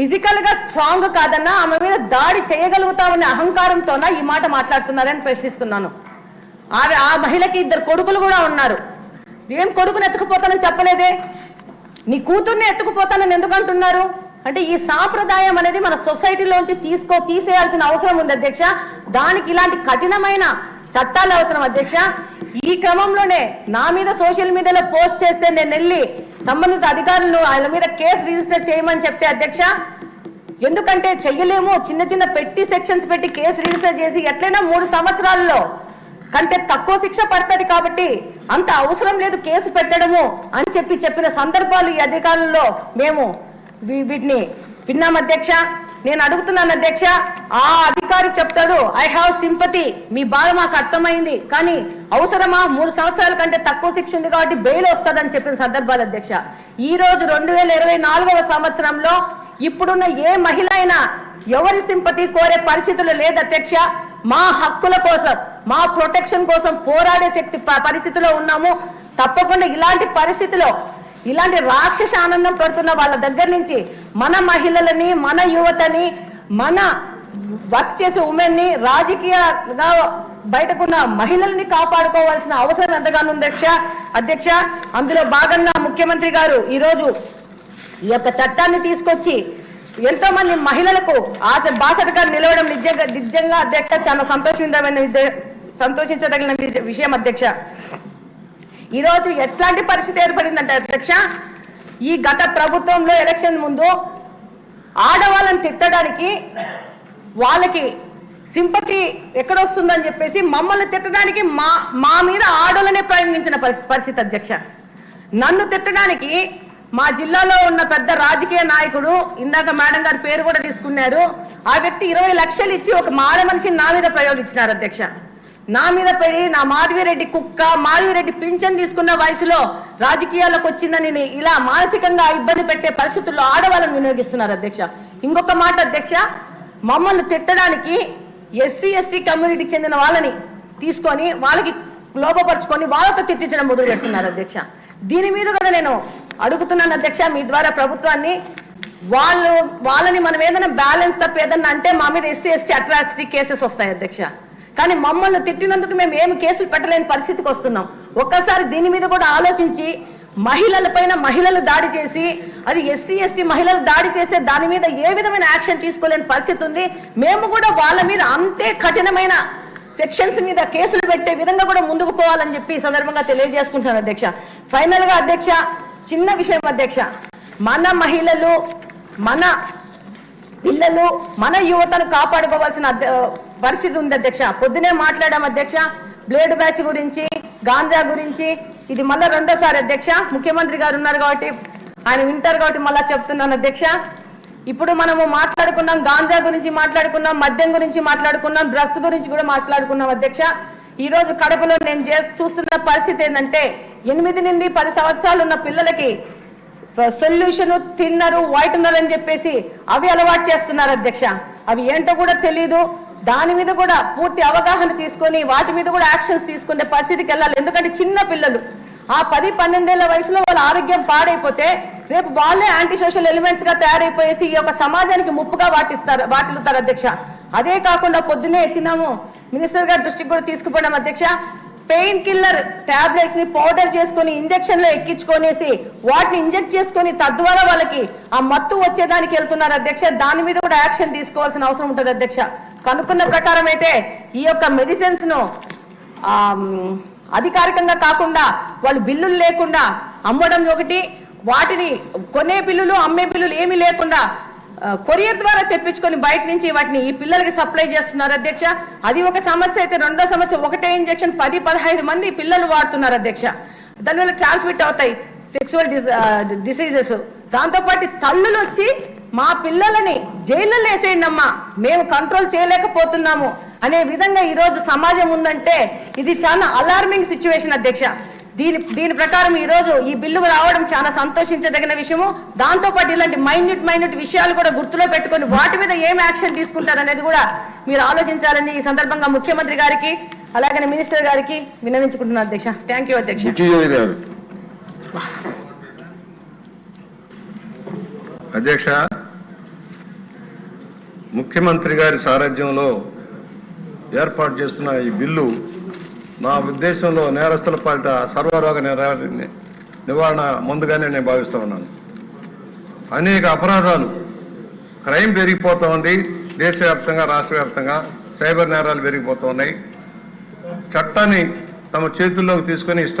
ఫిజికల్గా స్ట్రాంగ్ కాదన్నా ఆమె మీద దాడి చేయగలుగుతామనే అహంకారంతోనా ఈ మాట మాట్లాడుతున్నారని ప్రశ్నిస్తున్నాను. ఆమె ఆ మహిళకి ఇద్దరు కొడుకులు కూడా ఉన్నారు. ఏం కొడుకుని ఎత్తుకుపోతానని చెప్పలేదే? నీ కూతుర్ని ఎత్తుకుపోతానని ఎందుకంటున్నారు? అంటే ఈ సాంప్రదాయం అనేది మన సొసైటీలోంచి తీసుకో తీసేయాల్సిన అవసరం ఉంది అధ్యక్ష. దానికి ఇలాంటి కఠినమైన చట్టాలు అవసరం అధ్యక్ష. ఈ క్రమంలోనే నా మీద సోషల్ మీడియాలో పోస్ట్ చేస్తే నేను వెళ్ళి సంబంధిత అధికారులు ఆయన మీద కేసు రిజిస్టర్ చేయమని చెప్తే అధ్యక్ష ఎందుకంటే చెయ్యలేము. చిన్న చిన్న పెట్టి సెక్షన్స్ పెట్టి కేసు రిజిస్టర్ చేసి ఎట్లయినా మూడు సంవత్సరాల్లో కంటే తక్కువ శిక్ష పడుతుంది కాబట్టి అంత అవసరం లేదు కేసు పెట్టడము అని చెప్పి చెప్పిన సందర్భాలు ఈ అధికారుల్లో మేము వీటిని విన్నాం అధ్యక్ష. నేను అడుగుతున్నాను అధ్యక్ష ఆ అధికారి చెప్తాడు ఐ హావ్ సింపతి మీ బాధ మాకు అర్థమైంది. కానీ అవసరమా? మూడు సంవత్సరాల కంటే తక్కువ శిక్ష ఉంది కాబట్టి బెయిల్ వస్తుందని చెప్పిన సందర్భాలు అధ్యక్ష. ఈ రోజు రెండు వేల ఇరవై నాలుగవ సంవత్సరంలో ఇప్పుడున్న ఏ మహిళ అయినా ఎవరి సింపతి కోరే పరిస్థితులు లేదు అధ్యక్ష. మా హక్కుల కోసం మా ప్రొటెక్షన్ కోసం పోరాడే శక్తి ప- పరిస్థితిలో ఉన్నాము. తప్పకుండా ఇలాంటి పరిస్థితిలో ఇలాంటి రాక్షస ఆనందం పడుతున్న వాళ్ళ దగ్గర నుంచి మన మహిళలని మన యువతని మన వర్క్ చేసే ఉమెన్ని రాజకీయంగా బయటకున్న మహిళల్ని కాపాడుకోవాల్సిన అవసరం ఎంతగానో ఉంది అధ్యక్ష. అధ్యక్ష అందులో భాగంగా ముఖ్యమంత్రి గారు ఈరోజు ఈ యొక్క చట్టాన్ని తీసుకొచ్చి ఎంతో మంది మహిళలకు ఆశ బాసటగా నిలవడం నిజంగా నిజంగా అధ్యక్ష చాలా సంతోషించదగిన సంతోషించదగిన విషయం అధ్యక్ష. ఈరోజు ఎట్లాంటి పరిస్థితి ఏర్పడిందంటే అధ్యక్ష ఈ గత ప్రభుత్వంలో ఎలక్షన్ ముందు ఆడవాళ్ళని తిట్టడానికి వాళ్ళకి సింపతి ఎక్కడొస్తుందని చెప్పేసి మమ్మల్ని తిట్టడానికి మా మా మీద ఆడోళ్ళనే ప్రయోగించిన పరిస్థితి అధ్యక్ష. నన్ను తిట్టడానికి మా జిల్లాలో ఉన్న పెద్ద రాజకీయ నాయకుడు ఇందాక మేడం గారి పేరు కూడా తీసుకున్నారు. ఆ వ్యక్తి ఇరవై లక్షలు ఇచ్చి ఒక మాడ మనిషిని నా మీద ప్రయోగించినారు అధ్యక్ష. నా మీద పడి నా మాధవిరెడ్డి కుక్క మాధవిరెడ్డి పింఛన్ తీసుకున్న వయసులో రాజకీయాలకు వచ్చిందని నేను ఇలా మానసికంగా ఇబ్బంది పెట్టే పరిస్థితుల్లో ఆడవాళ్ళని వినియోగిస్తున్నారు అధ్యక్ష. ఇంకొక మాట అధ్యక్ష మమ్మల్ని తిట్టడానికి ఎస్సీ ఎస్టీ కమ్యూనిటీకి చెందిన వాళ్ళని తీసుకొని వాళ్ళకి లోపపరుచుకొని వాళ్ళతో తిట్టించడం మొదలు పెడుతున్నారు అధ్యక్ష. దీని మీద కూడా నేను అడుగుతున్నాను అధ్యక్ష మీ ద్వారా ప్రభుత్వాన్ని. వాళ్ళు వాళ్ళని మనం ఏదైనా బ్యాలెన్స్ తప్ప ఏదన్నా అంటే మా మీద ఎస్సీ ఎస్టీ అట్రాసిటీ కేసెస్ వస్తాయి అధ్యక్ష. కానీ మమ్మల్ని తిట్టినందుకు మేము ఏమి కేసులు పెట్టలేని పరిస్థితికి వస్తున్నాం. ఒక్కసారి దీని మీద కూడా ఆలోచించి మహిళల పైన మహిళలు దాడి చేసి అది ఎస్సీ ఎస్టీ మహిళలు దాడి చేస్తే దాని మీద ఏ విధమైన యాక్షన్ తీసుకోలేని పరిస్థితి ఉంది. మేము కూడా వాళ్ళ మీద అంతే కఠినమైన సెక్షన్స్ మీద కేసులు పెట్టే విధంగా కూడా ముందుకు పోవాలని చెప్పి ఈ సందర్భంగా తెలియజేసుకుంటున్నాను అధ్యక్ష. ఫైనల్గా అధ్యక్ష చిన్న విషయం అధ్యక్ష. మన మహిళలు మన పిల్లలు మన యువతను కాపాడుకోవాల్సిన పరిస్థితి ఉంది అధ్యక్ష. పొద్దునే మాట్లాడాం అధ్యక్ష బ్లేడ్ బ్యాచ్ గురించి గాంజా గురించి. ఇది మళ్ళా రెండోసారి అధ్యక్ష. ముఖ్యమంత్రి గారు ఉన్నారు కాబట్టి ఆయన వింటారు కాబట్టి మళ్ళా చెప్తున్నాను అధ్యక్ష. ఇప్పుడు మనము మాట్లాడుకున్నాం గాంజా గురించి మాట్లాడుకున్నాం మద్యం గురించి మాట్లాడుకున్నాం డ్రగ్స్ గురించి కూడా మాట్లాడుకున్నాం అధ్యక్ష. ఈ రోజు కడపలో నేను చూస్తున్న పరిస్థితి ఏంటంటే ఎనిమిది నుండి పది సంవత్సరాలు ఉన్న పిల్లలకి సొల్యూషన్ తిన్నరు వైట్నర్ అని చెప్పేసి అవి అలవాటు చేస్తున్నారు అధ్యక్ష. అవి ఏంటో కూడా తెలియదు దాని మీద కూడా పూర్తి అవగాహన తీసుకొని వాటి మీద కూడా యాక్షన్స్ తీసుకునే పరిస్థితికి వెళ్ళాలి. ఎందుకంటే చిన్న పిల్లలు. ఆ పది పన్నెండేళ్ళ వయసులో వాళ్ళ ఆరోగ్యం పాడైపోతే రేపు వాళ్ళే యాంటీ సోషల్ ఎలిమెంట్స్గా తయారైపోయేసి ఈ యొక్క సమాజానికి ముప్పుగా వాటిస్తారు వాటిల్లుతారు అధ్యక్ష. అదే కాకుండా పొద్దునే ఎత్తినాము. మినిస్టర్ గారి దృష్టికి కూడా తీసుకుపోవడం అధ్యక్ష. పెయిన్ కిల్లర్ టాబ్లెట్స్ని పౌడర్ చేసుకొని ఇంజక్షన్లో ఎక్కించుకొనేసి వాటిని ఇంజెక్ట్ చేసుకొని తద్వారా వాళ్ళకి ఆ మత్తు వచ్చేదానికి వెళ్తున్నారు అధ్యక్ష. దాని మీద కూడా యాక్షన్ తీసుకోవాల్సిన అవసరం ఉంటుంది అధ్యక్ష. కనుక్కున్న ప్రకారం అయితే ఈ యొక్క మెడిసిన్స్ను ఆ, అధికారికంగా కాకుండా వాళ్ళు బిల్లులు లేకుండా అమ్మడం ఒకటి వాటిని కొనే బిల్లులు అమ్మే బిల్లులు ఏమీ లేకుండా కొరియర్ ద్వారా తెప్పించుకొని బయట నుంచి వాటిని ఈ పిల్లలకి సప్లై చేస్తున్నారు అధ్యక్ష. అది ఒక సమస్య అయితే రెండో సమస్య ఒకటే ఇంజెక్షన్ పది పదహైదు మంది పిల్లలు వాడుతున్నారు అధ్యక్ష. దానివల్ల ట్రాన్స్మిట్ అవుతాయి సెక్సువల్ డిసీజెస్. దాంతోపాటు తల్లులు వచ్చి మా పిల్లలని జైళ్ళలో వేసేయండి అమ్మా మేము కంట్రోల్ చేయలేకపోతున్నాము అనే విధంగా ఈరోజు సమాజం ఉందంటే ఇది చాలా అలార్మింగ్ సిచ్యువేషన్ అధ్యక్ష. దీని దీని ప్రకారం ఈ రోజు ఈ బిల్లు రావడం చాలా సంతోషించదగిన విషయము. దాంతో పాటు ఇలాంటి మైన్యూట్ మైన్యూట్ విషయాలు కూడా గుర్తులో పెట్టుకొని వాటి మీద ఏం యాక్షన్ తీసుకుంటారు అనేది కూడా మీరు ఆలోచించాలని ఈ సందర్భంగా ముఖ్యమంత్రి గారికి అలాగనే మినిస్టర్ గారికి విన్నవించుకుంటున్నాను అధ్యక్ష. థ్యాంక్ యూ అధ్యక్ష. అధ్యక్ష ముఖ్యమంత్రి గారి సారథ్యంలో ఏర్పాటు చేస్తున్న ఈ బిల్లు నా ఉద్దేశంలో నేరస్తుల పాలిట సర్వరోగ నిరా- నివారణ ముందుగానే నేను భావిస్తూ ఉన్నాను. అనేక అపరాధాలు క్రైమ్ పెరిగిపోతూ ఉంది దేశవ్యాప్తంగా రాష్ట్ర వ్యాప్తంగా సైబర్ నేరాలు పెరిగిపోతూ ఉన్నాయి. చట్టాన్ని తమ చేతుల్లోకి తీసుకొని ఇష్ట